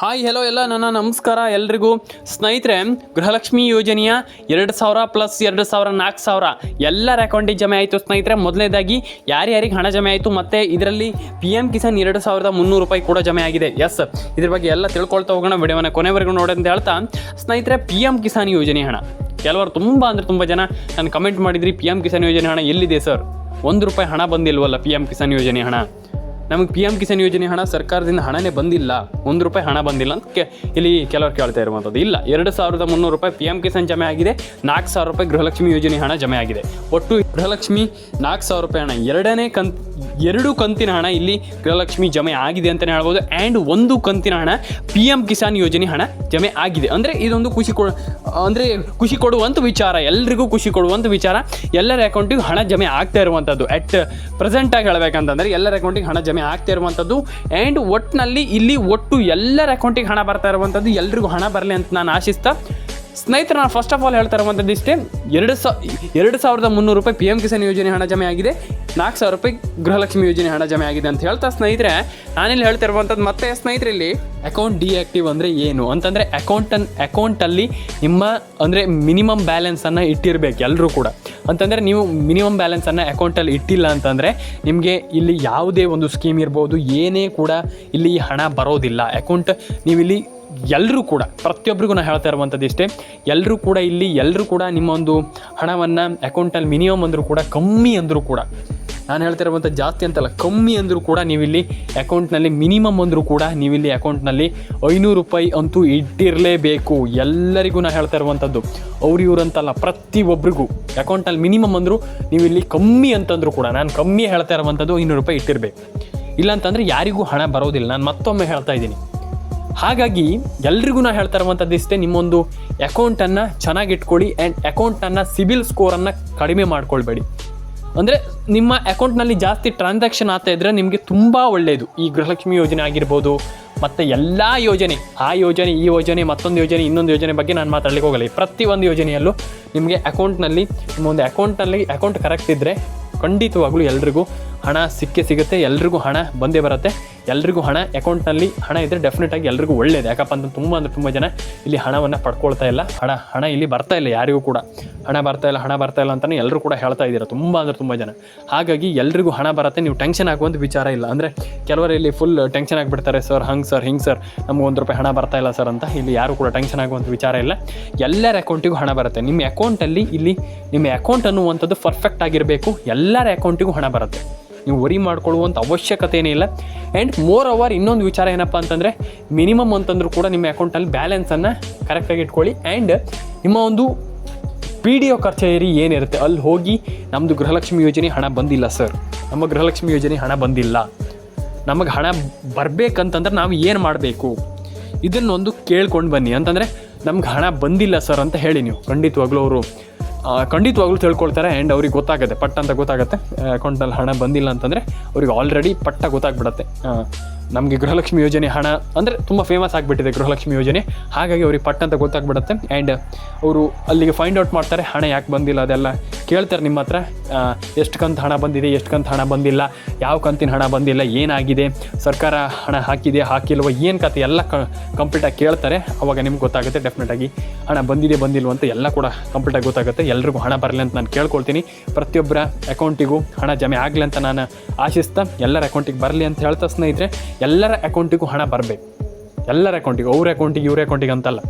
Hi hello ಎಲ್ಲ. ನನ್ನ ನಮಸ್ಕಾರ ಎಲ್ರಿಗೂ. ಸ್ನೇಹಿತರೆ, ಗೃಹಲಕ್ಷ್ಮಿ ಯೋಜನೆಯ ಎರಡು ಸಾವಿರ ಪ್ಲಸ್ ಎರಡು ಸಾವಿರ, ನಾಲ್ಕು ಸಾವಿರ ಎಲ್ಲರ ಅಕೌಂಟಿಗೆ ಜಮೆ ಆಯಿತು. ಸ್ನೇಹಿತರೆ, ಮೊದಲನೇದಾಗಿ ಯಾರ್ಯಾರಿಗೆ ಹಣ ಜಮೆ ಆಯಿತು ಮತ್ತು ಇದರಲ್ಲಿ ಪಿ ಎಂ ಕಿಸಾನ್ ಎರಡು ಸಾವಿರದ ಮುನ್ನೂರು ರೂಪಾಯಿ ಕೂಡ ಜಮೆ ಆಗಿದೆ. ಎಸ್ ಇದ್ರ ಬಗ್ಗೆ ಎಲ್ಲ ತಿಳ್ಕೊಳ್ತಾ ಹೋಗೋಣ ವಿಡಿಯೋನ ಕೊನೆವರೆಗೂ ನೋಡಿ ಅಂತ ಹೇಳ್ತಾ. ಸ್ನೇಹಿತರೆ ಪಿ ಎಂ ಕಿಸಾನ್ ಯೋಜನೆ ಹಣ. ಕೆಲವರು ತುಂಬ ಅಂದರೆ ತುಂಬ ಜನ ನಾನು ಕಮೆಂಟ್ ಮಾಡಿದ್ರಿ ಪಿ ಎಂ ಕಿಸಾನ್ ಯೋಜನೆ ಹಣ ಎಲ್ಲಿದೆ ಸರ್ ಒಂದು ರೂಪಾಯಿ ಹಣ ಬಂದಿಲ್ವಲ್ಲ ಪಿ ಎಂ ಕಿಸಾನ್ ಯೋಜನೆ ಹಣ? ನಮಗೆ ಪಿ ಎಂ ಕಿಸಾನ್ ಯೋಜನೆ ಹಣ ಸರ್ಕಾರದಿಂದ ಹಣನೇ ಬಂದಿಲ್ಲ. ಒಂದು ರೂಪಾಯಿ ಹಣ ಬಂದಿಲ್ಲ ಅಂತ ಕೆ ಇಲ್ಲಿ ಕೆಲವರು ಕೇಳ್ತಾ ಇರುವಂಥದ್ದು. ಇಲ್ಲ, ಎರಡು ಸಾವಿರದ ಮುನ್ನೂರು ರೂಪಾಯಿ ಪಿ ಎಂ ಕಿಸಾನ್ ಜಮೆ ಆಗಿದೆ. ನಾಲ್ಕು ಸಾವಿರ ರೂಪಾಯಿ ಗೃಹಲಕ್ಷ್ಮಿ ಯೋಜನೆ ಹಣ ಜಮೆ ಆಗಿದೆ. ಒಟ್ಟು ಗೃಹಲಕ್ಷ್ಮಿ ನಾಲ್ಕು ಸಾವಿರ ರೂಪಾಯಿ ಹಣ. ಎರಡನೇ ಕಂತ್ ಎರಡು ಕಂತಿನ ಹಣ ಇಲ್ಲಿ ಗೃಹಲಕ್ಷ್ಮಿ ಜಮೆ ಆಗಿದೆ ಅಂತಲೇ ಹೇಳ್ಬೋದು. ಆ್ಯಂಡ್ ಒಂದು ಕಂತಿನ ಹಣ ಪಿ ಎಂ ಕಿಸಾನ್ ಯೋಜನೆ ಹಣ ಜಮೆ ಆಗಿದೆ. ಅಂದರೆ ಇದೊಂದು ಖುಷಿ ಕೊ ಅಂದರೆ ಖುಷಿ ಕೊಡುವಂಥ ವಿಚಾರ, ಎಲ್ರಿಗೂ ಖುಷಿ ಕೊಡುವಂಥ ವಿಚಾರ. ಎಲ್ಲರ ಅಕೌಂಟಿಗೆ ಹಣ ಜಮೆ ಆಗ್ತಾ ಇರುವಂಥದ್ದು ಅಟ್ ಪ್ರೆಸೆಂಟಾಗಿ ಹೇಳಬೇಕಂತಂದರೆ ಎಲ್ಲರ ಅಕೌಂಟಿಗೆ ಹಣ ಜಮೆ ಆಗ್ತಾ ಇರುವಂಥದ್ದು ಆ್ಯಂಡ್ ಒಟ್ಟಿನಲ್ಲಿ ಇಲ್ಲಿ ಒಟ್ಟು ಎಲ್ಲರ ಅಕೌಂಟಿಗೆ ಹಣ ಬರ್ತಾ ಇರುವಂಥದ್ದು ಎಲ್ರಿಗೂ ಹಣ ಬರಲಿ ಅಂತ ನಾನು ಆಶಿಸ್ತಾ ಸ್ನೇಹಿತರೆ ಫಸ್ಟ್ ಆಫ್ ಆಲ್ ಹೇಳ್ತಾ ಇರುವಂಥದ್ದು ಇಷ್ಟೇ, ಎರಡು ಸಾ, ಎರಡು ಸಾವಿರದ ಮುನ್ನೂರು ರೂಪಾಯಿ ಪಿ ಎಂ ಕಿಸಾನ್ ಯೋಜನೆ ಹಣ ಜಮೆ ಆಗಿದೆ. ನಾಲ್ಕು ಸಾವಿರ ರೂಪಾಯಿ ಗೃಹಲಕ್ಷ್ಮಿ ಯೋಜನೆ ಹಣ ಜಮೆ ಆಗಿದೆ ಅಂತ ಹೇಳ್ತಾ ಸ್ನೇಹಿತರೆ, ನಾನಿಲ್ಲಿ ಹೇಳ್ತಾ ಇರುವಂಥದ್ದು ಮತ್ತೆ ಸ್ನೇಹಿತರಲ್ಲಿ ಅಕೌಂಟ್ ಡಿಆಕ್ಟಿವ್ ಅಂದರೆ ಏನು? ಅಂತಂದರೆ ಅಕೌಂಟನ್ ಅಕೌಂಟಲ್ಲಿ ನಿಮ್ಮ ಅಂದರೆ ಮಿನಿಮಮ್ ಬ್ಯಾಲೆನ್ಸನ್ನು ಇಟ್ಟಿರಬೇಕು ಎಲ್ಲರೂ ಕೂಡ. ಅಂತಂದರೆ ನೀವು ಮಿನಿಮಮ್ ಬ್ಯಾಲೆನ್ಸನ್ನು ಅಕೌಂಟಲ್ಲಿ ಇಟ್ಟಿಲ್ಲ ಅಂತಂದರೆ ನಿಮಗೆ ಇಲ್ಲಿ ಯಾವುದೇ ಒಂದು ಸ್ಕೀಮ್ ಇರ್ಬೋದು, ಏನೇ ಕೂಡ ಇಲ್ಲಿ ಹಣ ಬರೋದಿಲ್ಲ. ಅಕೌಂಟ್ ನೀವಿಲ್ಲಿ ಎಲ್ಲರೂ ಕೂಡ ಪ್ರತಿಯೊಬ್ಬರಿಗೂ ನಾನು ಹೇಳ್ತಾ ಇರುವಂಥದ್ದು ಇಷ್ಟೇ ಎಲ್ಲರೂ ಕೂಡ ಇಲ್ಲಿ ಎಲ್ಲರೂ ಕೂಡ ನಿಮ್ಮ ಒಂದು ಹಣವನ್ನು ಅಕೌಂಟಲ್ಲಿ ಮಿನಿಮಮ್ ಅಂದರೂ ಕೂಡ, ಕಮ್ಮಿ ಅಂದರೂ ಕೂಡ, ನಾನು ಹೇಳ್ತಿರುವಂಥ ಜಾಸ್ತಿ ಅಂತಲ್ಲ, ಕಮ್ಮಿ ಅಂದರೂ ಕೂಡ ನೀವಿಲ್ಲಿ ಅಕೌಂಟ್ನಲ್ಲಿ ಮಿನಿಮಮ್ ಅಂದರೂ ಕೂಡ ನೀವಿಲ್ಲಿ ಅಕೌಂಟ್ನಲ್ಲಿ ಐನೂರು ರೂಪಾಯಿ ಅಂತೂ ಇಟ್ಟಿರಲೇಬೇಕು. ಎಲ್ಲರಿಗೂ ನಾನು ಹೇಳ್ತಾ ಇರುವಂಥದ್ದು, ಅವ್ರು ಇವ್ರು ಅಂತಲ್ಲ ಪ್ರತಿಯೊಬ್ಬರಿಗೂ ಅಕೌಂಟಲ್ಲಿ ಮಿನಿಮಮ್ ಅಂದರೂ ನೀವಿಲ್ಲಿ ಕಮ್ಮಿ ಅಂತಂದರೂ ಕೂಡ, ನಾನು ಕಮ್ಮಿ ಹೇಳ್ತಾ ಇರುವಂಥದ್ದು ಐನೂರು ರೂಪಾಯಿ ಇಟ್ಟಿರಬೇಕು. ಇಲ್ಲಾಂತಂದರೆ ಯಾರಿಗೂ ಹಣ ಬರೋದಿಲ್ಲ, ನಾನು ಮತ್ತೊಮ್ಮೆ ಹೇಳ್ತಾ ಇದ್ದೀನಿ. ಹಾಗಾಗಿ ಎಲ್ರಿಗೂ ನಾ ಹೇಳ್ತಾ ಇರುವಂಥದ್ದು ಇಷ್ಟೇ, ನಿಮ್ಮೊಂದು ಅಕೌಂಟನ್ನು ಚೆನ್ನಾಗಿ ಇಟ್ಕೊಳ್ಳಿ ಆ್ಯಂಡ್ ಅಕೌಂಟನ್ನು ಸಿಬಿಲ್ ಸ್ಕೋರನ್ನು ಕಡಿಮೆ ಮಾಡ್ಕೊಳ್ಬೇಡಿ. ಅಂದರೆ ನಿಮ್ಮ ಅಕೌಂಟ್ನಲ್ಲಿ ಜಾಸ್ತಿ ಟ್ರಾನ್ಸಾಕ್ಷನ್ ಆಗ್ತಾ ಇದ್ದರೆ ನಿಮಗೆ ತುಂಬ ಒಳ್ಳೆಯದು ಈ ಗೃಹಲಕ್ಷ್ಮಿ ಯೋಜನೆ ಆಗಿರ್ಬೋದು, ಮತ್ತು ಎಲ್ಲ ಯೋಜನೆ, ಆ ಯೋಜನೆ, ಈ ಯೋಜನೆ, ಮತ್ತೊಂದು ಯೋಜನೆ, ಇನ್ನೊಂದು ಯೋಜನೆ ಬಗ್ಗೆ ನಾನು ಮಾತಾಡಲಿಕ್ಕೆ ಹೋಗಲ್ಲ. ಪ್ರತಿಯೊಂದು ಯೋಜನೆಯಲ್ಲೂ ನಿಮಗೆ ಅಕೌಂಟ್ನಲ್ಲಿ ನಿಮ್ಮ ಒಂದು ಅಕೌಂಟ್ನಲ್ಲಿ ಅಕೌಂಟ್ ಕರೆಕ್ಟ್ ಇದ್ದರೆ ಖಂಡಿತವಾಗಲೂ ಎಲ್ರಿಗೂ ಹಣ ಸಿಕ್ಕೇ ಸಿಗುತ್ತೆ, ಎಲ್ರಿಗೂ ಹಣ ಬಂದೇ ಬರುತ್ತೆ. ಎಲ್ರಿಗೂ ಹಣ. ಅಕೌಂಟ್ನಲ್ಲಿ ಹಣ ಇದ್ದರೆ ಡೆಫಿನೆಟಾಗಿ ಎಲ್ರಿಗೂ ಒಳ್ಳೇದು. ಯಾಕಪ್ಪ ಅಂತ ತುಂಬ ಅಂದರೆ ತುಂಬ ಜನ ಇಲ್ಲಿ ಹಣವನ್ನು ಪಡ್ಕೊಳ್ತಾ ಇಲ್ಲ. ಹಣ ಹಣ ಇಲ್ಲಿ ಬರ್ತಾ ಇಲ್ಲ, ಯಾರಿಗೂ ಕೂಡ. ಹಣ ಬರ್ತಾ ಇಲ್ಲ, ಹಣ ಬರ್ತಾ ಇಲ್ಲ ಅಂತಲೇ ಎಲ್ಲರೂ ಕೂಡ ಹೇಳ್ತಾ ಇದ್ದೀರಾ. ತುಂಬ ಅಂದರೆ ತುಂಬ ಜನ. ಹಾಗಾಗಿ ಎಲ್ರಿಗೂ ಹಣ ಬರುತ್ತೆ. ನೀವು ಟೆನ್ಷನ್ ಆಗುವಂಥ ವಿಚಾರ ಇಲ್ಲ. ಅಂದರೆ ಕೆಲವರು ಇಲ್ಲಿ ಫುಲ್ ಟೆನ್ಷನ್ ಆಗಿಬಿಡ್ತಾರೆ ಸರ್ ಹಂಗೆ ಸರ್ ಹಿಂಗೆ ಸರ್ ನಮ್ಗೆ ಒಂದು ರೂಪಾಯಿ ಹಣ ಬರ್ತಾ ಇಲ್ಲ ಸರ್ ಅಂತ ಇಲ್ಲಿ ಯಾರು ಕೂಡ ಟೆನ್ಷನ್ ಆಗುವಂಥ ವಿಚಾರ ಇಲ್ಲ. ಎಲ್ಲರ ಅಕೌಂಟಿಗೂ ಹಣ ಬರುತ್ತೆ. ನಿಮ್ಮ ಅಕೌಂಟಲ್ಲಿ ಇಲ್ಲಿ ನಿಮ್ಮ ಅಕೌಂಟ್ ಅನ್ನುವಂಥದ್ದು ಪರ್ಫೆಕ್ಟ್ ಆಗಿರಬೇಕು. ಎಲ್ಲರ ಅಕೌಂಟಿಗೂ ಹಣ ಬರುತ್ತೆ. ನೀವು ವರಿ ಮಾಡ್ಕೊಳ್ಳುವಂಥ ಅವಶ್ಯಕತೆ ಏನಿಲ್ಲ ಆ್ಯಂಡ್ ಮೋರ್ ಅವರ್ ಇನ್ನೊಂದು ವಿಚಾರ ಏನಪ್ಪ ಅಂತಂದರೆ ಮಿನಿಮಮ್ ಅಂತಂದ್ರೂ ಕೂಡ ನಿಮ್ಮ ಅಕೌಂಟಲ್ಲಿ ಬ್ಯಾಲೆನ್ಸನ್ನು ಕರೆಕ್ಟಾಗಿ ಇಟ್ಕೊಳ್ಳಿ. ಆ್ಯಂಡ್ ನಿಮ್ಮ ಒಂದು ಪಿ ಡಿ ಒ ಕಚೇರಿ ಏನಿರುತ್ತೆ. ಅಲ್ಲಿ ಹೋಗಿ ನಮ್ಮದು ಗೃಹಲಕ್ಷ್ಮಿ ಯೋಜನೆ ಹಣ ಬಂದಿಲ್ಲ ಸರ್ ನಮ್ಮ ಗೃಹಲಕ್ಷ್ಮಿ ಯೋಜನೆ ಹಣ ಬಂದಿಲ್ಲ. ನಮಗೆ ಹಣ ಬರಬೇಕಂತಂದ್ರೆ ನಾವು ಏನು ಮಾಡಬೇಕು? ಇದನ್ನೊಂದು ಕೇಳ್ಕೊಂಡು ಬನ್ನಿ. ಅಂತಂದರೆ, ನಮ್ಗೆ ಹಣ ಬಂದಿಲ್ಲ ಸರ್ ಅಂತ ಹೇಳಿ ನೀವು. ಖಂಡಿತವಾಗ್ಲೂ ಅವರು ಖಂಡಿತವಾಗ್ಲೂ ತಿಳ್ಕೊಳ್ತಾರೆ ಆ್ಯಂಡ್ ಅವ್ರಿಗೆ ಗೊತ್ತಾಗುತ್ತೆ ಪಟ್ಟ ಅಂತ ಗೊತ್ತಾಗುತ್ತೆ. ಅಕೌಂಟ್ನಲ್ಲಿ ಹಣ ಬಂದಿಲ್ಲ ಅಂತಂದರೆ ಅವ್ರಿಗೆ ಆಲ್ರೆಡಿ ಪಟ್ಟ ಗೊತ್ತಾಗ್ಬಿಡತ್ತೆ. ನಮಗೆ ಗೃಹಲಕ್ಷ್ಮಿ ಯೋಜನೆ ಹಣ ಅಂದರೆ ತುಂಬ ಫೇಮಸ್ ಆಗಿಬಿಟ್ಟಿದೆ ಗೃಹಲಕ್ಷ್ಮಿ ಯೋಜನೆ. ಹಾಗಾಗಿ ಅವ್ರಿಗೆ ಪಟ್ ಅಂತ ಗೊತ್ತಾಗ್ಬಿಡುತ್ತೆ. ಆ್ಯಂಡ್ ಅವರು ಅಲ್ಲಿಗೆ ಫೈಂಡ್ ಔಟ್ ಮಾಡ್ತಾರೆ, ಹಣ ಯಾಕೆ ಬಂದಿಲ್ಲ ಅದೆಲ್ಲ. ಕೇಳ್ತಾರೆ ನಿಮ್ಮ ಹತ್ರ ಎಷ್ಟು ಕಂತು ಹಣ ಬಂದಿದೆ, ಎಷ್ಟು ಕಂತು ಹಣ ಬಂದಿಲ್ಲ, ಯಾವ ಕಂತಿನ ಹಣ ಬಂದಿಲ್ಲ, ಏನಾಗಿದೆ, ಸರ್ಕಾರ ಹಣ ಹಾಕಿದೆ, ಹಾಕಿಲ್ವ, ಏನು ಕತೆ, ಎಲ್ಲ ಕಂಪ್ಲೀಟಾಗಿ ಕೇಳ್ತಾರೆ. ಅವಾಗ ನಿಮ್ಗೆ ಗೊತ್ತಾಗುತ್ತೆ ಡೆಫಿನೆಟಾಗಿ ಹಣ ಬಂದಿದೆ, ಬಂದಿಲ್ವ ಅಂತ ಎಲ್ಲ ಕೂಡ ಕಂಪ್ಲೀಟಾಗಿ ಗೊತ್ತಾಗುತ್ತೆ. ಎಲ್ರಿಗೂ ಹಣ ಬರಲಿ ಅಂತ ನಾನು ಕೇಳ್ಕೊಳ್ತೀನಿ. ಪ್ರತಿಯೊಬ್ಬರ ಅಕೌಂಟಿಗೂ ಹಣ ಜಮೆ ಆಗಲಿ ಅಂತ ನಾನು ಆಶಿಸ್ತಾ ಎಲ್ಲರ ಅಕೌಂಟಿಗೆ ಬರಲಿ ಅಂತ ಹೇಳ್ತಾ ಸ್ನೇಹಿತರೆ. ಎಲ್ಲರ ಅಕೌಂಟಿಗೂ ಹಣ ಬರಬೇಕು. ಎಲ್ಲರ ಅಕೌಂಟಿಗೆ, ಅವ್ರ ಅಕೌಂಟಿಗೆ, ಇವ್ರ ಅಕೌಂಟಿಗೆ ಅಂತಲ್ಲ.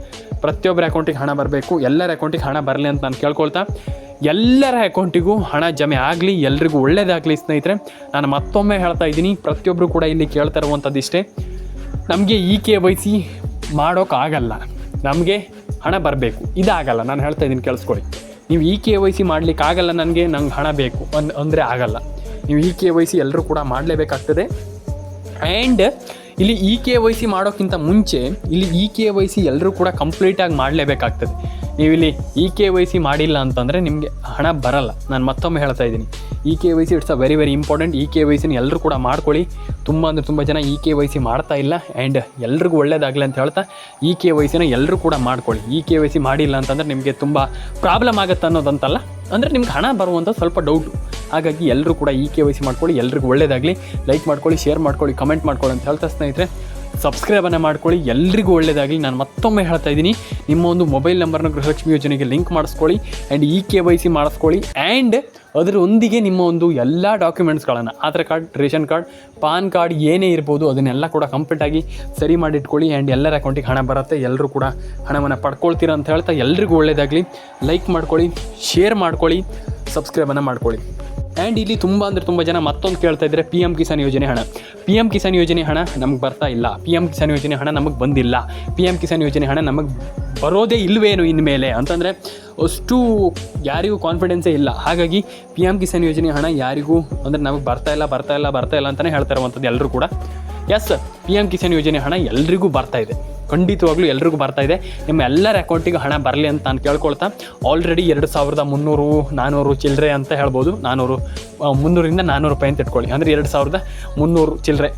ಪ್ರತಿಯೊಬ್ಬರ ಅಕೌಂಟಿಗೆ ಹಣ ಬರಬೇಕು, ಎಲ್ಲರ ಅಕೌಂಟಿಗೆ ಹಣ ಬರಲಿ ಅಂತ ನಾನು ಕೇಳ್ಕೊಳ್ತಾ. ಎಲ್ಲರ ಅಕೌಂಟಿಗೂ ಹಣ ಜಮೆ ಆಗಲಿ, ಎಲ್ರಿಗೂ ಒಳ್ಳೇದಾಗಲಿ ಸ್ನೇಹಿತರೆ. ನಾನು ಮತ್ತೊಮ್ಮೆ ಹೇಳ್ತಾ ಇದ್ದೀನಿ ಪ್ರತಿಯೊಬ್ಬರು ಕೂಡ ಇಲ್ಲಿ ಕೇಳ್ತಾ ಇರುವಂಥದ್ದು ಇಷ್ಟೇ. ನಮಗೆ ಈ ಕೆ ವೈ ಸಿ ಮಾಡೋಕ್ಕಾಗಲ್ಲ. ನಮಗೆ ಹಣ ಬರಬೇಕು. ಇದಾಗಲ್ಲ, ನಾನು ಹೇಳ್ತಾ ಇದ್ದೀನಿ ಕೇಳಿಸ್ಕೊಳ್ಳಿ ನೀವು ಈ ಕೆ ವೈ ಸಿ ಮಾಡ್ಲಿಕ್ಕೆ ಆಗಲ್ಲ ನನಗೆ, ನಂಗೆ ಹಣ ಬೇಕು ಅನ್, ಅಂದರೆ ಆಗಲ್ಲ. ನೀವು ಈ ಕೆ ವೈ ಸಿ ಎಲ್ಲರೂ ಕೂಡ ಮಾಡಲೇಬೇಕಾಗ್ತದೆ. ಆ್ಯಂಡ್ ಇಲ್ಲಿ ಇ ಕೆ ವೈ ಸಿ ಮಾಡೋಕ್ಕಿಂತ ಮುಂಚೆ ಇಲ್ಲಿ ಇ ಕೆ ವೈ ಸಿ ಎಲ್ಲರೂ ಕೂಡ ಕಂಪ್ಲೀಟಾಗಿ ಮಾಡಲೇಬೇಕಾಗ್ತದೆ. ನೀವಿಲ್ಲಿ ಇ ಕೆ ವೈ ಸಿ ಮಾಡಿಲ್ಲ ಅಂತಂದರೆ ನಿಮಗೆ ಹಣ ಬರಲ್ಲ. ನಾನು ಮತ್ತೊಮ್ಮೆ ಹೇಳ್ತಾ ಇದ್ದೀನಿ. E K Y C it's a very very important. E K Y ಸಿನ ಎಲ್ಲರೂ ಕೂಡ ಮಾಡ್ಕೊಳ್ಳಿ. ತುಂಬ ಅಂದರೆ ತುಂಬ ಜನ ಇ ಕೆ ವೈ ಸಿ ಮಾಡ್ತಾ ಇಲ್ಲ. ಆ್ಯಂಡ್ ಎಲ್ರಿಗೂ ಒಳ್ಳೇದಾಗಲಿ ಅಂತ ಹೇಳ್ತಾ ಇ ಕೆ ವೈ ಸಿನ ಎಲ್ಲರೂ ಕೂಡ ಮಾಡ್ಕೊಳ್ಳಿ. ಇ ಕೆ ವೈ ಸಿ ಮಾಡಿಲ್ಲ ಅಂತಂದರೆ ನಿಮಗೆ ತುಂಬ ಪ್ರಾಬ್ಲಮ್ ಆಗುತ್ತೆ ಅನ್ನೋದಂತಲ್ಲ. ಅಂದರೆ ನಿಮ್ಗೆ ಹಣ ಬರುವಂಥ ಸ್ವಲ್ಪ ಡೌಟು ಹಾಗಾಗಿ ಎಲ್ಲರೂ ಕೂಡ ಇ ಕೆ ವೈ ಸಿ ಮಾಡ್ಕೊಳ್ಳಿ. ಎಲ್ರಿಗೂ ಒಳ್ಳೇದಾಗಲಿ. ಲೈಕ್ ಮಾಡ್ಕೊಳ್ಳಿ ಶೇರ್ ಮಾಡ್ಕೊಳ್ಳಿ ಕಮೆಂಟ್ ಮಾಡ್ಕೊಳ್ಳಿ ಅಂತ ಹೇಳ್ತಾ ಸ್ನೇಹಿತರೆ. ಸಬ್ಸ್ಕ್ರೈಬನ್ನು ಮಾಡ್ಕೊಳ್ಳಿ. ಎಲ್ರಿಗೂ ಒಳ್ಳೆಯದಾಗಲಿ ನಾನು ಮತ್ತೊಮ್ಮೆ ಹೇಳ್ತಾ ಇದ್ದೀನಿ. ನಿಮ್ಮ ಒಂದು ಮೊಬೈಲ್ ನಂಬರ್ನ ಗೃಹಲಕ್ಷ್ಮಿ ಯೋಜನೆಗೆ ಲಿಂಕ್ ಮಾಡಿಸ್ಕೊಳ್ಳಿ. And E K Y C ಮಾಡಿಸ್ಕೊಳ್ಳಿ. ಆ್ಯಂಡ್ ಅದರೊಂದಿಗೆ ನಿಮ್ಮ ಒಂದು ಎಲ್ಲ ಡಾಕ್ಯುಮೆಂಟ್ಸ್ಗಳನ್ನು Aadhaar card, ration card, PAN card ಏನೇ ಇರ್ಬೋದು, ಅದನ್ನೆಲ್ಲ ಕೂಡ ಕಂಪ್ಲೀಟಾಗಿ ಸರಿ ಮಾಡಿಟ್ಕೊಳ್ಳಿ. ಆ್ಯಂಡ್ ಎಲ್ಲರ ಅಕೌಂಟಿಗೆ ಹಣ ಬರುತ್ತೆ. ಎಲ್ಲರೂ ಕೂಡ ಹಣವನ್ನು ಪಡ್ಕೊಳ್ತೀರ ಅಂತ ಹೇಳ್ತಾ ಎಲ್ರಿಗೂ ಒಳ್ಳೆಯದಾಗಲಿ ಲೈಕ್ ಮಾಡ್ಕೊಳ್ಳಿ. ಶೇರ್ ಮಾಡ್ಕೊಳ್ಳಿ. ಸಬ್ಸ್ಕ್ರೈಬನ್ನು ಮಾಡ್ಕೊಳ್ಳಿ. ಆ್ಯಂಡ್ ಇಲ್ಲಿ ತುಂಬ ಅಂದರೆ ತುಂಬ ಜನ ಮತ್ತೊಂದು ಕೇಳ್ತಾ ಇದ್ದರೆ ಪಿ ಎಂ ಕಿಸಾನ್ ಯೋಜನೆ ಹಣ. ಪಿ ಎಂ ಕಿಸಾನ್ ಯೋಜನೆ ಹಣ ನಮಗೆ ಬರ್ತಾ ಇಲ್ಲ. ಪಿ ಎಂ ಕಿಸಾನ್ ಯೋಜನೆ ಹಣ ನಮಗೆ ಬಂದಿಲ್ಲ. ಪಿ ಎಂ ಕಿಸಾನ್ ಯೋಜನೆ ಹಣ ನಮಗೆ ಬರೋದೇ ಇಲ್ಲವೇನು ಇನ್ಮೇಲೆ ಅಂತಂದರೆ ಅಷ್ಟು ಯಾರಿಗೂ ಕಾನ್ಫಿಡೆನ್ಸೇ ಇಲ್ಲ. ಹಾಗಾಗಿ ಪಿ ಎಂ ಕಿಸಾನ್ ಯೋಜನೆ ಹಣ ಯಾರಿಗೂ ಅಂದರೆ ನಮಗೆ ಬರ್ತಾ ಇಲ್ಲ ಬರ್ತಾ ಇಲ್ಲ ಬರ್ತಾ ಇಲ್ಲ ಅಂತಲೇ ಹೇಳ್ತಾ ಇರುವಂಥದ್ದು ಎಲ್ಲರೂ ಕೂಡ. ಎಸ್ ಪಿ ಎಂ ಕಿಸಾನ್ ಯೋಜನೆ ಹಣ ಎಲ್ರಿಗೂ ಬರ್ತಾ ಇದೆ. ಖಂಡಿತವಾಗ್ಲೂ ಎಲ್ರಿಗೂ ಬರ್ತಾ ಇದೆ. ನಿಮ್ಮ ಎಲ್ಲರ ಅಕೌಂಟಿಗೆ ಹಣ ಬರಲಿ ಅಂತ ನಾನು ಕೇಳ್ಕೊಳ್ತಾ. ಆಲ್ರೆಡಿ ಎರಡು ಸಾವಿರದ ಮುನ್ನೂರು ನಾನ್ನೂರು ಚಿಲ್ಲರೆ ಅಂತ ಹೇಳ್ಬೋದು. ನಾನ್ನೂರು ಮುನ್ನೂರಿಂದ ನಾನ್ನೂರು ರೂಪಾಯಿ ಅಂತ ಇಟ್ಕೊಳ್ಳಿ. ಅಂದರೆ ಎರಡು ಸಾವಿರದ ಮುನ್ನೂರು ಚಿಲ್ಲರೆ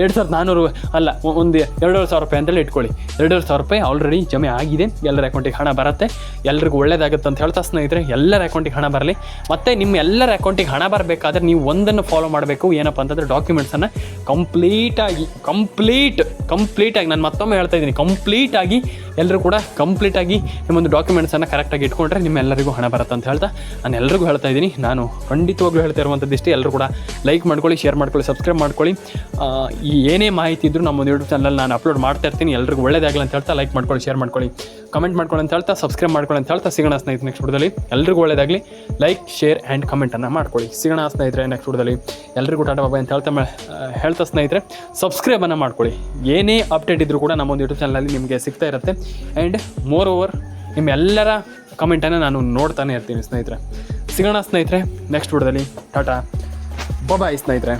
ಎರಡು ಸಾವಿರದ ನಾನ್ನೂರು ಅಲ್ಲ ಒಂದು ಎರಡೂವರೆ ಸಾವಿರ ರೂಪಾಯಿ ಅಂತೇಳಿ ಇಟ್ಕೊಳ್ಳಿ. ಎರಡೂವರೆ ಸಾವಿರ ರೂಪಾಯಿ ಆಲ್ರೆಡಿ ಜಮೆ ಆಗಿದೆ. ಎಲ್ಲರ ಅಕೌಂಟಿಗೆ ಹಣ ಬರುತ್ತೆ. ಎಲ್ರಿಗೂ ಒಳ್ಳೇದಾಗುತ್ತೆ ಅಂತ ಹೇಳ್ತಾ ಸ್ನೇಹಿತರೆ, ಎಲ್ಲರ ಅಕೌಂಟಿಗೆ ಹಣ ಬರಲಿ. ಮತ್ತು ನಿಮ್ಮ ಎಲ್ಲರ ಅಕೌಂಟಿಗೆ ಹಣ ಬರಬೇಕಾದ್ರೆ ನೀವು ಒಂದನ್ನು ಫಾಲೋ ಮಾಡಬೇಕು. ಏನಪ್ಪ ಅಂತಂದರೆ ಡಾಕ್ಯುಮೆಂಟ್ಸನ್ನು ಕಂಪ್ಲೀಟಾಗಿ ಕಂಪ್ಲೀಟ್ ಕಂಪ್ಲೀಟಾಗಿ ನಾನು ಮತ್ತೊಮ್ಮೆ ಹೇಳ್ತಾ ಇದ್ದೀನಿ ಕಂಪ್ಲೀಟಾಗಿ ಎಲ್ಲರೂ ಕೂಡ ಕಂಪ್ಲೀಟಾಗಿ ನಿಮ್ಮೊಂದು ಡಾಕ್ಯುಮೆಂಟ್ಸನ್ನು ಕರೆಕ್ಟಾಗಿ ಇಟ್ಕೊಂಡ್ರೆ ನಿಮ್ಮೆಲ್ಲರಿಗೂ ಹಣ ಬರುತ್ತೆ ಅಂತ ಹೇಳ್ತಾ ನಾನು ಎಲ್ರಿಗೂ ಹೇಳ್ತಾ ಇದ್ದೀನಿ. ನಾನು ಖಂಡಿತವಾಗ್ಲೂ ಹೇಳ್ತಾ ಇರುವಂಥದ್ದು ಇಷ್ಟೇ ಎಲ್ಲರೂ ಕೂಡ ಲೈಕ್ ಮಾಡ್ಕೊಳ್ಳಿ ಶೇರ್ ಮಾಡ್ಕೊಳ್ಳಿ ಸಬ್ಸ್ಕ್ರೈಬ್ ಮಾಡ್ಕೊಳ್ಳಿ. ಈ ಏನೇ ಮಾಹಿತಿ ಇದ್ದರೂ ನಮ್ಮ ಒಂದು ಯೂಟ್ಯೂಬ್ ಚಾನಲ್ ನಾನು ಅಪ್ಲೋಡ್ ಮಾಡ್ತಾ ಇರ್ತೀನಿ. ಎಲ್ರಿಗೂ ಒಳ್ಳೇದಾಗಲಿ ಅಂತ ಹೇಳ್ತಾ ಲೈಕ್ ಮಾಡ್ಕೊಳ್ಳಿ ಶೇರ್ ಮಾಡ್ಕೊಳ್ಳಿ ಕಮೆಂಟ್ ಮಾಡ್ಕೊಳ್ಳಿ ಅಂತ ಹೇಳ್ತಾ ಸಬ್ಸ್ಕ್ರೈಬ್ ಮಾಡ್ಕೊಳ್ಳಿ ಅಂತ ಹೇಳ್ತಾ ಸಿಗೋಣ ಸ್ನೇಹಿತರೆ ನೆಕ್ಸ್ಟ್ ವಿಡಿಯೋದಲ್ಲಿ. ಎಲ್ಲರಿಗೂ ಒಳ್ಳೇದಾಗಲಿ. ಲೈಕ್ ಶೇರ್ ಆ್ಯಂಡ್ ಕಮೆಂಟನ್ನು ಮಾಡ್ಕೊಳ್ಳಿ. ಸಿಗೋಣ ಸ್ನೇಹಿತರೆ ನೆಕ್ಸ್ಟ್ ವಿಡಿಯೋದಲ್ಲಿ. ಎಲ್ರಿಗೂ ಟಾಟಾ ಬಾಬಾ ಅಂತ ಹೇಳ್ತಾ ಹೇಳ್ತಾ ಸ್ನೇಹಿತರೆ ಸಬ್ಸ್ಕ್ರೈಬನ್ನು ಮಾಡ್ಕೊಳ್ಳಿ. ಏನೇ ಅಪ್ಡೇಟ್ ಇದ್ದರೂ ಕೂಡ ನಮ್ಮ ಒಂದು ಯೂಟ್ಯೂಬ್ ಚಾನಲಲ್ಲಿ ನಿಮಗೆ ಸಿಗ್ತಾ ಇರುತ್ತೆ. ಆ್ಯಂಡ್ ಮೋರ್ ಓವರ್ ನಿಮ್ಮೆಲ್ಲರ ಕಮೆಂಟನ್ನು ನಾನು ನೋಡ್ತಾನೆ ಇರ್ತೀನಿ ಸ್ನೇಹಿತರೆ. ಸಿಗೋಣ ಸ್ನೇಹಿತರೆ ನೆಕ್ಸ್ಟ್ ವಿಡಿಯೋದಲ್ಲಿ. ಟಾಟಾ ಬಾಯ್ ಸ್ನೇಹಿತರೆ.